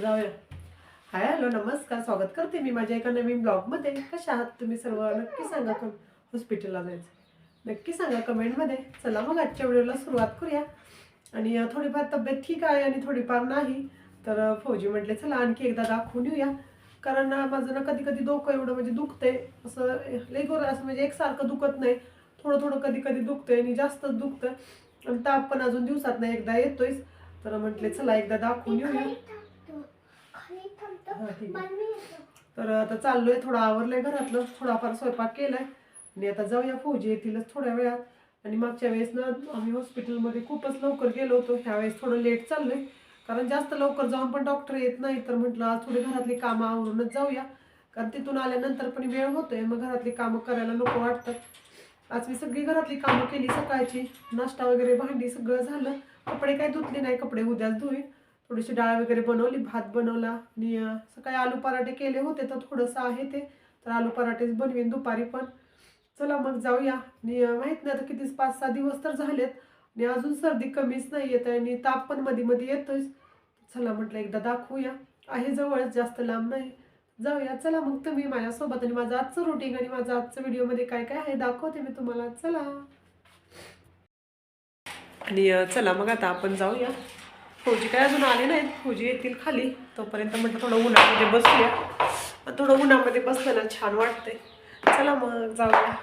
जाऊया. Hi hello नमस्कार स्वागत करते मी माझ्या एका नवीन ब्लॉगमध्ये. कशा आहात तुम्ही सर्व? नक्की सांगा कम हॉस्पिटलला जायचं. नक्की सांगा कमेंटमध्ये. चला मग आजच्या व्हिडिओला सुरुवात करूया. आणि थोडीफार तब्येत ठीक आहे आणि थोडीफार नाही तर फौजी म्हटले चला आणखी एकदा दाखवून येऊया. कारण माझं ना कधी कधी डोकं एवढं म्हणजे दुखतंय. असं लई गोर असं म्हणजे एकसारखं दुखत नाही. थोडं थोडं कधी कधी दुखतंय आणि जास्तच दुखतं आणि ताप पण अजून दिवसात नाही एकदा येतोयच. तर म्हटले चला एकदा दाखवून येऊया. ठीक आहे. तर आता चाललोय थोडं आवरलंय घरातलं. थोडाफार स्वयंपाक केलाय. आणि आता जाऊया फौजी येतीलच थोड्या वेळात. आणि मागच्या वेळेस ना आम्ही हॉस्पिटलमध्ये खूपच लवकर गेलो होतो. ह्या वेळेस थोडं लेट चाललंय. कारण जास्त लवकर जाऊन पण डॉक्टर येत नाही. तर म्हटलं आज थोडी घरातली कामं आवरूनच जाऊया. कारण तिथून आल्यानंतर पण वेळ होतोय. मग घरातली कामं करायला नको वाटतात आज मी सगळी घरातली कामं केली सकाळची. नाश्ता वगैरे भांडी सगळं झालं. कपडे काही धुतले नाही. कपडे उद्याच धुईन. थोडीशी डाळ वगैरे बनवली भात बनवला आणि सकाळी आलू पराठे केले होते तर थोडंसं आहे ते. तर आलू पराठेच बनवीन दुपारी पण. चला मग जाऊया. आणि माहीत नाही आता किती पाच सहा दिवस तर झालेत आणि अजून सर्दी कमीच नाही येत आहे आणि ताप पण मध्ये मध्ये येतोय चला म्हटलं एकदा दाखवूया. आहे जवळच जास्त लांब नाही. जाऊया. चला मग तुम्ही माझ्यासोबत आणि माझं आजचं रुटीन आणि माझं आजचं व्हिडिओमध्ये काय काय आहे दाखवते मी तुम्हाला. चला. आणि चला मग आता आपण जाऊया. फौजी काय अजून आले नाहीत. फौजी येतील खाली. तोपर्यंत म्हटलं थोडं उन्हामध्ये बसूया. थोडं उन्हामध्ये बसलं ना छान वाटतंय. चला मग जाऊया.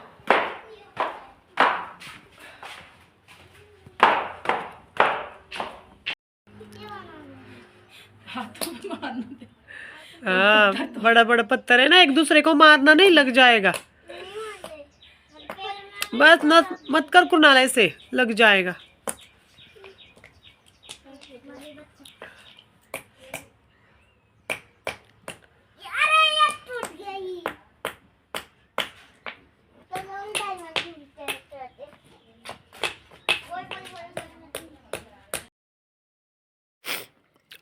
हाँ बड़ा बड़ा पत्थर है ना एक दूसरे को मारना नहीं लग जाएगा. बस न मत कर कुनाल ऐसे लग जाएगा.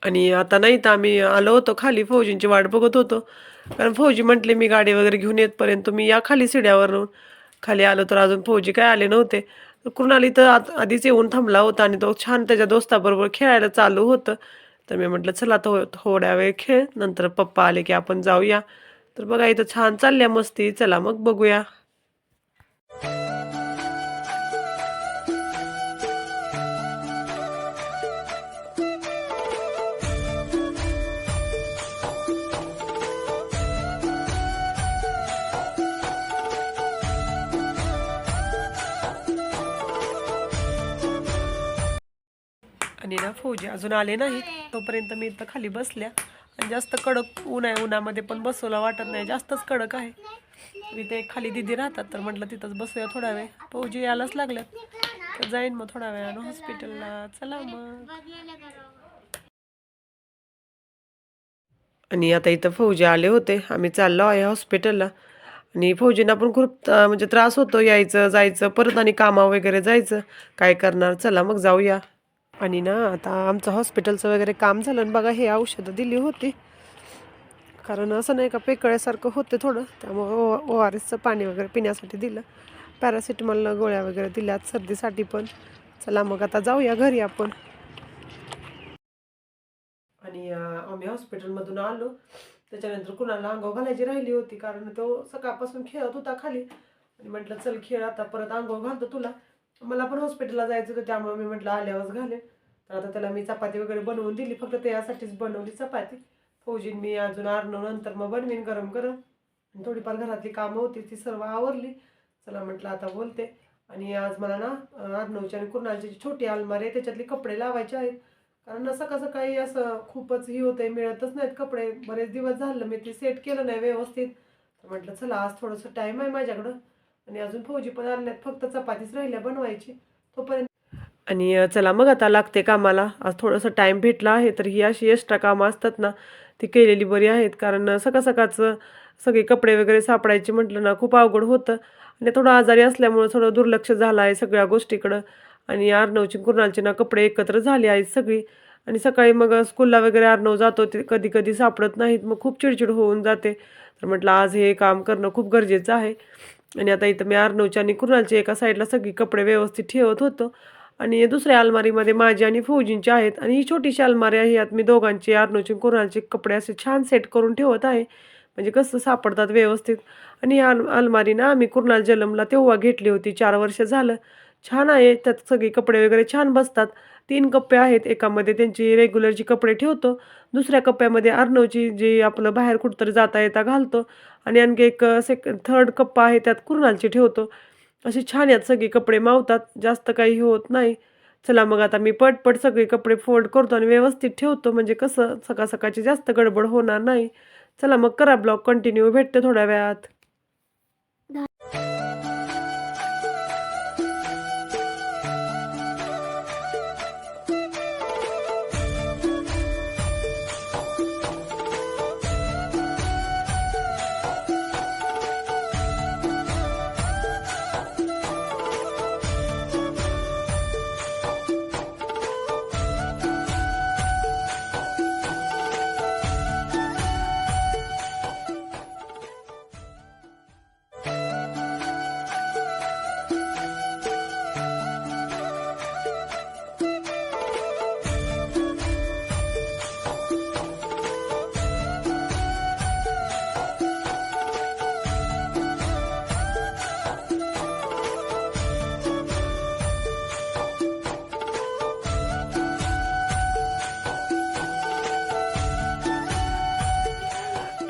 आणि आता नाही तर आम्ही आलो होतो खाली फौजींची वाट बघत होतो. कारण फौजी म्हटले मी गाडी वगैरे घेऊन येतपर्यंत तुम्ही या खाली सिड्यावरून खाली आलो तर अजून फौजी काय आले नव्हते. कृणाली तर आत- आधीच येऊन थांबला होता आणि तो छान त्याच्या दोस्ताबरोबर खेळायला चालू होतं. तर मी म्हटलं चला तो थोड्या वेळ खेळ नंतर पप्पा आले की आपण जाऊया. तर बघा इथं छान चालल्या मस्ती. चला मग बघूया. आणि ना फौजी अजून आले नाही तोपर्यंत मी इथं खाली बसल्या. आणि जास्त कडक ऊन आहे उन्हामध्ये पण बसवला वाटत नाही. जास्तच कडक आहे. इथे खाली दिदी राहतात तर म्हटलं तिथंच बसूया थोडा वेळ. फौजी यायलाच लागल्यात. तर जाईन मग थोडा वेळानं हॉस्पिटलला. चला मग. आणि आता इथं फौजी आले होते. आम्ही चाललो आहे हॉस्पिटलला. आणि फौजींना पण खूप म्हणजे त्रास होतो. यायचं जायचं परत आणि कामा वगैरे जायचं. काय करणार? चला मग जाऊया. आणि ना आता आमचं हॉस्पिटलचं वगैरे काम झालं आणि बघा हे औषधं दिली होती. कारण असं नाही का पेकळ्यासारखं होतं थोडं. त्यामुळं ओ ओ आर एसचं पाणी वगैरे पिण्यासाठी दिलं. पॅरासिटेमॉलला गोळ्या वगैरे दिल्यात सर्दीसाठी पण. चला मग आता जाऊया घरी आपण. आणि आम्ही हॉस्पिटलमधून आलो. त्याच्यानंतर कुणाला अंगाव घालायची राहिली होती. कारण तो सकाळपासून खेळत होता खाली. आणि म्हटलं चल खेळ आता. परत अंगाव घालतो तुला. मला पण हॉस्पिटलला जायचं होतं त्यामुळे मी म्हटलं आल्यावरच घालेन तर आता त्याला मी चपाती वगैरे बनवून दिली फक्त त्यासाठीच बनवली चपाती. फौजीन मी अजून आरणं नंतर मग बनवीन गरम गरम. आणि थोडीफार घरातली कामं होती ती सर्व आवरली. चला म्हटलं आता बोलते. आणि आज मला ना अं, आणि कुणालची जी छोटी अलमारी आहे त्याच्यातले कपडे लावायचे आहेत. कारण असं कसं काही असं खूपच ही होतंय मिळतच नाहीत कपडे. बरेच दिवस झालं मी ते सेट केलं नाही व्यवस्थित. तर म्हटलं चला आज थोडंसं टाईम आहे माझ्याकडं. आणि अजून फौजी पण आले फक्त चपातीच राहिल्या बनवायची. तोपर्यंत आणि चला मग आता लागते कामाला. आज थोडंसं टाईम भेटला आहे तर ही अशी एक्स्ट्रा कामं असतात ना ती केलेली बरी आहेत. कारण सकाळ सकाळचं सगळे कपडे वगैरे सापडायचे म्हटलं ना खूप अवघड होतं. आणि थोडं आजारी असल्यामुळं थोडं दुर्लक्ष झालं आहे सगळ्या गोष्टीकडं. आणि आर्नवची कुर्नालची ना कपडे एकत्र झाले आहेत सगळी. आणि सकाळी मग स्कूलला वगैरे आर्नव जातो ते कधी कधी सापडत नाहीत. मग खूप चिडचिड होऊन जाते. तर म्हटलं आज हे काम करणं खूप गरजेचं आहे. आणि आता इथं मी अर्णवची आणि कुर्नालची एका साईडला सगळी कपडे व्यवस्थित ठेवत होतो. आणि दुसऱ्या अलमारीमध्ये माझी आणि फौजींची आहेत. आणि ही छोटीशी अलमारी आहे. यात मी दोघांचे अर्नोचे कुणालचे कपडे असे छान सेट करून ठेवत आहे. म्हणजे कसं सापडतात व्यवस्थित. आणि या अल अलमारी ना आम्ही कुर्नाल जलमला तेव्हा घेतली होती. चार वर्ष झालं. छान आहे. त्यात सगळे कपडे वगैरे छान बसतात. तीन कप्पे आहेत एकामध्ये त्यांची रेग्युलरची कपडे ठेवतो दुसऱ्या कप्प्यामध्ये अर्नवची जी आपलं बाहेर कुठंतरी जाता येता घालतो आणि आणखी एक सेक थर्ड कप्पा आहे त्यात कुरणालची ठेवतो. असे छान यात सगळे कपडे मावतात जास्त काही होत नाही. चला मग आता मी पटपट सगळे कपडे फोल्ड करतो आणि व्यवस्थित ठेवतो म्हणजे कसं सकाळ सकाळची जास्त गडबड होणार नाही. चला मग करा ब्लॉग कंटिन्यू भेटते थोड्या वेळात.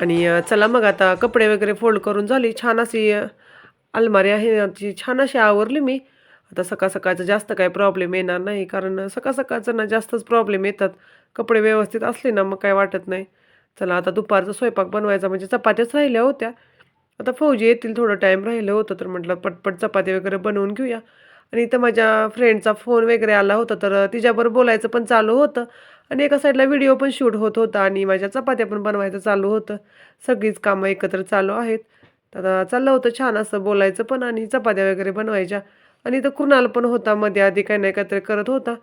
आणि चला मग आता कपडे वगैरे फोल्ड करून झाली. छान अशी अलमारी आहे. आमची छान अशी आवरली मी. आता सकाळ सकाळचं जास्त काही प्रॉब्लेम येणार नाही. कारण सकाळ सकाळचं ना जास्तच प्रॉब्लेम येतात. कपडे व्यवस्थित असले ना मग काय वाटत नाही. चला आता दुपारचा स्वयंपाक बनवायचा. म्हणजे चपात्याच राहिल्या होत्या. आता फौजी येतील थोडं टाईम राहिलं होतं तर म्हटलं पटपट चपाती वगैरे बनवून घेऊया. आणि इथं माझ्या फ्रेंडचा फोन वगैरे आला होता. तर तिच्याबरोबर बोलायचं पण चालू होतं. आणि एका साईडला व्हिडिओ पण शूट होत होता आणि माझ्या चपात्या पण बनवायचं चालू होतं. सगळीच कामं एकत्र चालू आहेत. तर आता चाललं होतं छान असं बोलायचं पण आणि चपात्या वगैरे बनवायच्या. आणि इथं कुणाल पण होता मध्ये आधी काही नाही काहीतरी करत होता.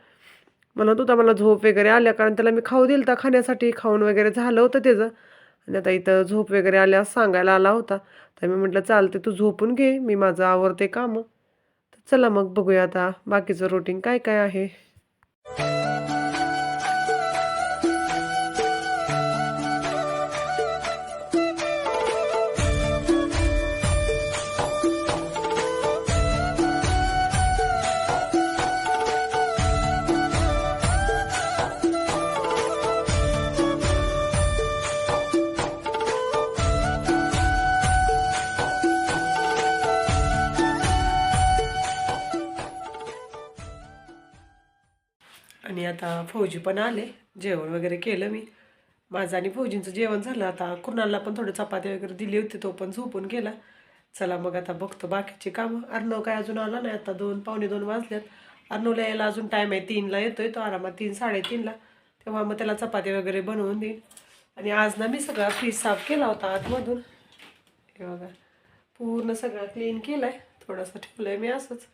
म्हणत होता मला झोप वगैरे आल्या कारण त्याला मी खाऊ दिलं तर खाण्यासाठी खाऊन वगैरे झालं होतं त्याचं. आणि आता इथं झोप वगैरे आल्या सांगायला आला होता. तर मी म्हटलं चालते तू झोपून घे. मी माझं आवरते कामं. तर चला मग बघूया आता बाकीचं रुटीन काय काय आहे. आता फौजी पण आले. जेवण वगैरे केलं मी. माझं आणि फौजींचं जेवण झालं. आता कुणाला पण थोडं चपाती वगैरे दिली होती तो पण झोपून गेला. चला मग आता बघतो बाकीची कामं. अर्णव काय अजून आला नाही. आता दोन पावणे दोन वाजल्यात अर्णवला यायला अजून टाईम आहे तीनला येतोय तो. आरामात तीन साडेतीनला. तेव्हा मग त्याला चपाती वगैरे बनवून देईन. आणि आज ना मी सगळा फ्रीज साफ केला होता आतमधून. हे बघा. पूर्ण सगळा क्लीन केलं आहे थोडंसं ठेवलं आहे मी असंच.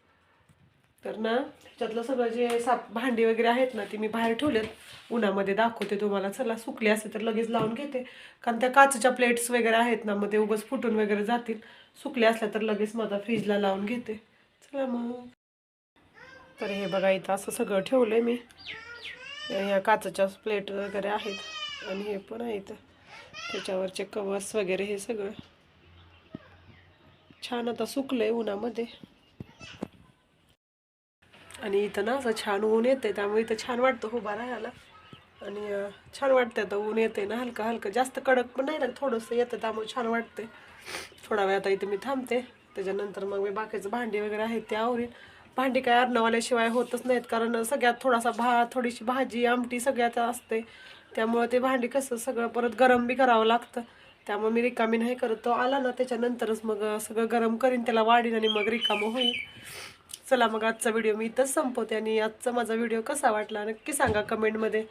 तर ना त्याच्यातलं सगळं जे साप भांडी वगैरे आहेत ना ती मी बाहेर ठेवलेत. उन्हामध्ये दाखवते तुम्हाला. चला सुकली असते तर लगेच लावून घेते. कारण त्या काचच्या प्लेट्स वगैरे आहेत ना मग ते उगच फुटून वगैरे जातील. सुकले असल्या तर लगेच माझा फ्रीजला लावून घेते. चला मग. तर हे बघा इथं असं सगळं ठेवलं आहे मी ह्या काचच्या प्लेट वगैरे आहेत. आणि हे पण आहे इथं. त्याच्यावरचे कवर्स वगैरे हे सगळं. छान आता सुकलं आहे उन्हामध्ये. आणि इथं ना असं छान ऊन येते त्यामुळे इथं छान वाटतं उभा राहायला. आणि छान वाटतं आता ऊन येते ना हलकं हलकं. जास्त कडक पण नाही ना थोडंसं येतं त्यामुळे छान वाटते थोडा वेळ आता इथं मी थांबते. त्याच्यानंतर मग मी बाकीचं भांडी वगैरे आहेत ते आवरीन. भांडी काय अर्णवाल्याशिवाय होतच नाहीत कारण सगळ्यात थोडासा भात थोडीशी भाजी आमटी सगळ्यात असते. त्यामुळं ते भांडी कसं सगळं परत गरम बी करावं लागतं. त्यामुळे मी रिकामी नाही करत. तो आला ना त्याच्यानंतरच मग सगळं गरम करीन त्याला वाढीन आणि मग रिकामं होईल. चला मग आजचा व्हिडिओ मी इथंच संपवते आणि आजचा माझा व्हिडिओ कसा वाटला नक्की सांगा कमेंटमध्ये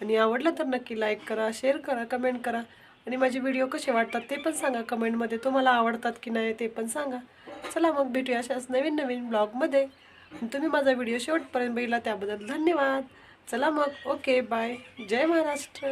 आणि आवडला तर नक्की लाईक करा शेअर करा कमेंट करा. आणि माझे व्हिडिओ कसे वाटतात ते पण सांगा कमेंटमध्ये तुम्हाला आवडतात की नाही ते पण सांगा. चला मग भेटूया अशाच नवीन नवीन ब्लॉगमध्ये तुम्ही माझा व्हिडिओ शेवटपर्यंत बघितला त्याबद्दल धन्यवाद. चला मग ओके बाय जय महाराष्ट्र.